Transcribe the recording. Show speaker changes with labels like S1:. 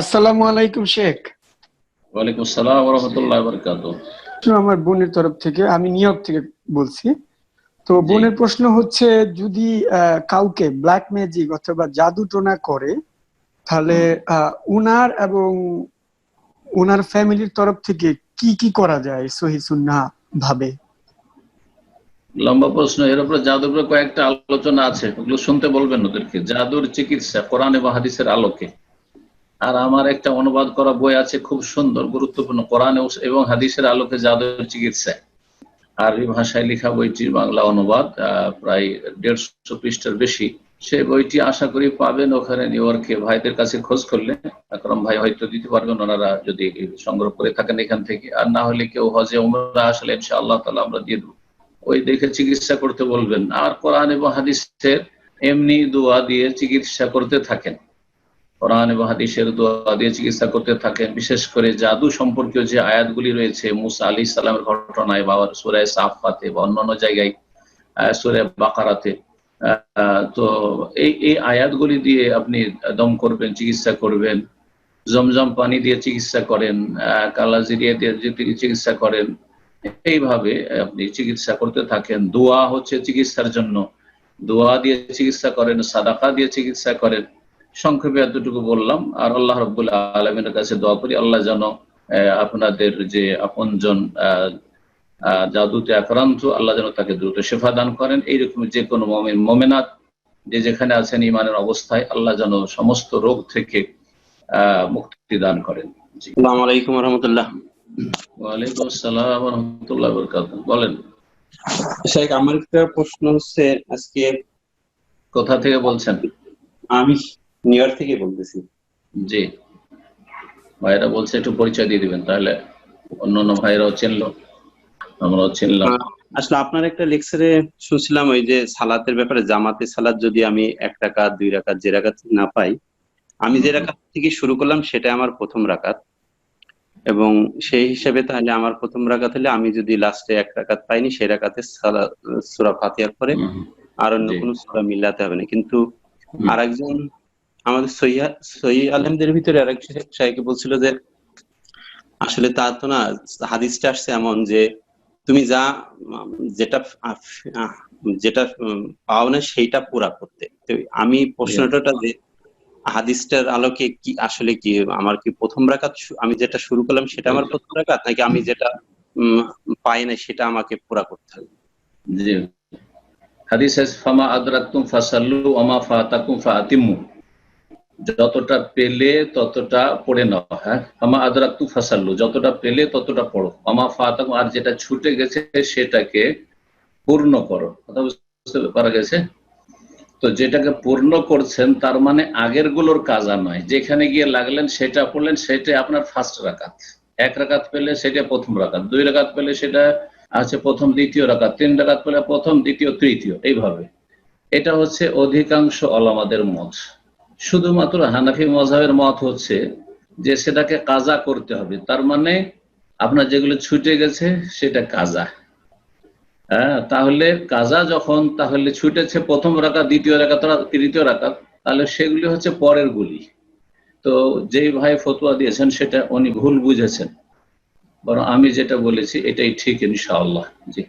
S1: আসসালামু আলাইকুম শেখ।
S2: ওয়ালাইকুম আসসালাম রহমতুল্লাহ বরকাত
S1: প্রশ্ন আমার বোনের তরফ থেকে আমি নিউ ইয়র্ক থেকে বলছি। তো বোনের প্রশ্ন হচ্ছে যদি কাউকে ব্ল্যাক ম্যাজিক অথবা জাদু টোনা করে তাহলে উনার এবং উনার ফ্যামিলির তরফ থেকে কি কি করা যায় সহি সুন্না ভাবে?
S2: লম্বা প্রশ্ন এর উপরে জাদুর উপরে কয়েকটা আলোচনা আছে ওগুলো শুনতে বলবেন ওদেরকে। জাদুর চিকিৎসা কোরআন এবং হাদিসের আলোকে। আর আমার একটা অনুবাদ করা বই আছে খুব সুন্দর, গুরুত্বপূর্ণ, কোরআন এবং হাদিসের আলোকে জাদুর চিকিৎসা। আরবি ভাষায় লেখা বইটির বাংলা অনুবাদ প্রায় দেড়শো পৃষ্ঠার বেশি। সেই বইটি আশা করি পাবেন ওখানে নিউ ইয়র্কে। ভাইদের কাছে খোঁজ করলে, আকরম ভাই হয়তো দিতে পারবেন, ওনারা যদি সংগ্রহ করে থাকেন এখান থেকে। আর না হলে কেউ হজে উমরা আসলে ইনশাআল্লাহ তালা আমরা দিয়ে দেবো। ওই দেখে চিকিৎসা করতে বলবেন। আর কোরআন এবং হাদিসের এমনি দোয়া দিয়ে চিকিৎসা করতে থাকেন। কোরআন এবং হাদিসের দোয়া দিয়ে চিকিৎসা করতে থাকেন। বিশেষ করে জাদু সম্পর্কীয় যে আয়াতগুলি রয়েছে, মুসা আলি সালামের ঘটনায় বা সুরায় সাফাতে বা অন্যান্য জায়গায় সুরে বাকারাতে তো এই এই আয়াতগুলি দিয়ে আপনি দম করবেন, চিকিৎসা করবেন। জমজম পানি দিয়ে চিকিৎসা করেন কালাজিরিয়া দিয়ে চিকিৎসা করেন, এইভাবে আপনি চিকিৎসা করতে থাকেন। দোয়া হচ্ছে চিকিৎসার জন্য। দোয়া দিয়ে চিকিৎসা করেন, সাদাকা দিয়ে চিকিৎসা করেন। সংক্ষেপে এতটুকু বললাম আর আল্লাহ রব্বুল আলমের কাছে দোয়া করি আল্লাহ যেন আপনাদের যে আপনজন জাদুতে আক্রান্ত আল্লাহ যেন তাকে দ্রুত শেফা দান করেন। এইরকম যে কোনো মমিন মোমেনাত যে যেখানে আছেন ইমানের অবস্থায় আল্লাহ যেন সমস্ত রোগ থেকে আহ মুক্তি দান করেন। জি।
S3: আসসালামু আলাইকুম রহমতুল্লাহ
S2: ওয়ালাইকুম আসসালাম রহমতুল্লাহ বরকাত বলেন।
S3: শেখ আমার একটা প্রশ্ন হচ্ছে আজকে
S2: কোথা থেকে বলছেন?
S3: আমি নিউ ইয়র্ক থেকে বলতেছি।
S2: জি। ভাইরা বলছে একটু পরিচয় দিয়ে দিবেন তাহলে অন্য অন্য ভাইরাও চিনলো আমরাও চিনলাম।
S3: আসলে আপনার একটা লেকচারে শুনছিলাম ওই যে সালাতের ব্যাপারে জামাতে সালাত যদি আমি এক রাকাত দুই রাকাত যে রাকাত না পাই আমি যে রাকাত থেকে শুরু করলাম সেটা আমার প্রথম রাকাত। এবং সেই হিসাবে তাহলে আমার প্রথম রাকাত হলে আমি যদি লাস্টে এক রাকাত পাইনি সেই রাকাতে সূরা করে
S2: হুম,
S3: আর অন্য কোনো সূরা মিলাতে হবে না। কিন্তু। আরেকজন আমাদের সহিয়া সহি আলমদের ভিতরে আরেক সাহেবকে বলছিল যে, আসলে তা তো না, হাদিসটা আসছে এমন যে, তুমি যা, যেটা যেটা পাও না সেইটা পুরা করতে। আমি প্রশ্নটা যে, হাদিসটার আলোকে কি, আসলে কি, আমার কি প্রথম রাকাত শু- আমি যেটা শুরু করলাম সেটা আমার প্রথম রাকাত, নাকি আমি যেটা পাই না সেটা আমাকে পুরা করতে হবে?
S2: হাদিস ফামা আদরাকতুম ফাসাল্লু ওমা ফাতাকুম ফাতিমু যতটা পেলে ততটা পড়ে নাও হ্যাঁ? ফামা আদরাকতু ফাসাল্লু, যতটা পেলে ততটা পড়ো। ওমা ফাতাকুম, আর যেটা ছুটে গেছে সেটাকে পূর্ণ করো। কথা বুঝতে পারা গেছে? তো যেটাকে পূর্ণ করছেন, তার মানে আগেরগুলোর কাজা নয়। যেখানে গিয়ে লাগলেন, সেটা পড়লেন, সেটা আপনার ফার্স্ট রাকাত। এক রাকাত পেলে সেটা প্রথম রাকাত, দুই রাকাত পেলে সেটা আছে প্রথম, দ্বিতীয় রাকাত, তিন রাকাত পেলে প্রথম, দ্বিতীয়, তৃতীয়, এইভাবে। এটা হচ্ছে অধিকাংশ অলামাদের মত। শুধুমাত্র হানাফি মজাবের মত হচ্ছে যে সেটাকে কাজা করতে হবে। তার মানে আপনার যেগুলো ছুটে গেছে, সেটা কাজা। হ্যাঁ তাহলে কাজা যখন, তাহলে ছুটেছে প্রথম রাকাত, দ্বিতীয় রাকাত তৃতীয় রাকাত, তাহলে সেগুলি হচ্ছে পরের গুলি। তো যেই ভাই ফতোয়া দিয়েছেন, সেটা উনি ভুল বুঝেছেন। বরং আমি যেটা বলেছি, এটাই ঠিক ইনশাআল্লাহ। জি।